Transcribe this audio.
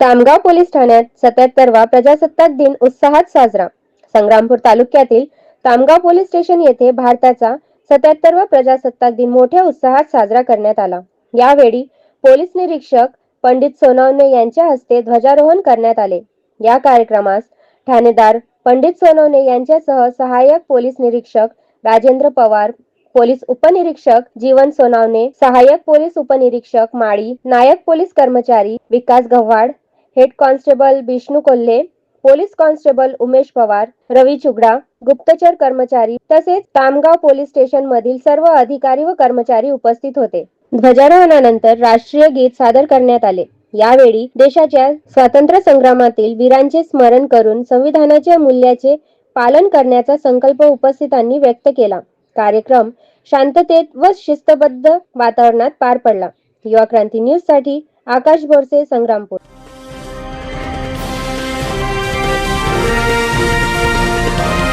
Tamgaon police ठाण्यात सत्याहत्तरवा प्रजासत्ताक दिन उत्साहात साजरा. संग्रामपूर तालुक्यातील तामगाव पोलीस स्टेशन येथे भारताचा सत्याहत्तरवा प्रजासत्ताक दिन मोठ्या उत्साहात साजरा करण्यात आला. यावेळी पोलीस निरीक्षक पंडित सोनवणे यांच्या हस्ते ध्वजारोहण करण्यात आले. या कार्यक्रमास ठाणेदार पंडित सोनवणे यांच्यासह सहाय्यक पोलीस निरीक्षक राजेंद्र पवार पोलीस उपनिरीक्षक जीवन सोनावणे सहाय्यक पोलीस उपनिरीक्षक माळी नायक पोलीस कर्मचारी Vikas Gavhad head constable Vishnu Kolhe police constable Umesh Pawar Ravi Chugda गुप्तचर कर्मचारी तसेच तामगाव पोलीस स्टेशन मधील सर्व अधिकारी व कर्मचारी उपस्थित होते. ध्वजारोहणानंतर राष्ट्रीय गीत सादर करण्यात आले. यावेळी देशाच्या स्वातंत्र्य संग्रामातील वीरांचे स्मरण करून संविधानाच्या मूल्याचे पालन करण्याचा संकल्प उपस्थितांनी व्यक्त केला. कार्यक्रम शांततेत व शिस्तबद्ध वातावरणात पार पडला. युवा क्रांती न्यूजसाठी आकाश बोरसे संग्रामपूर.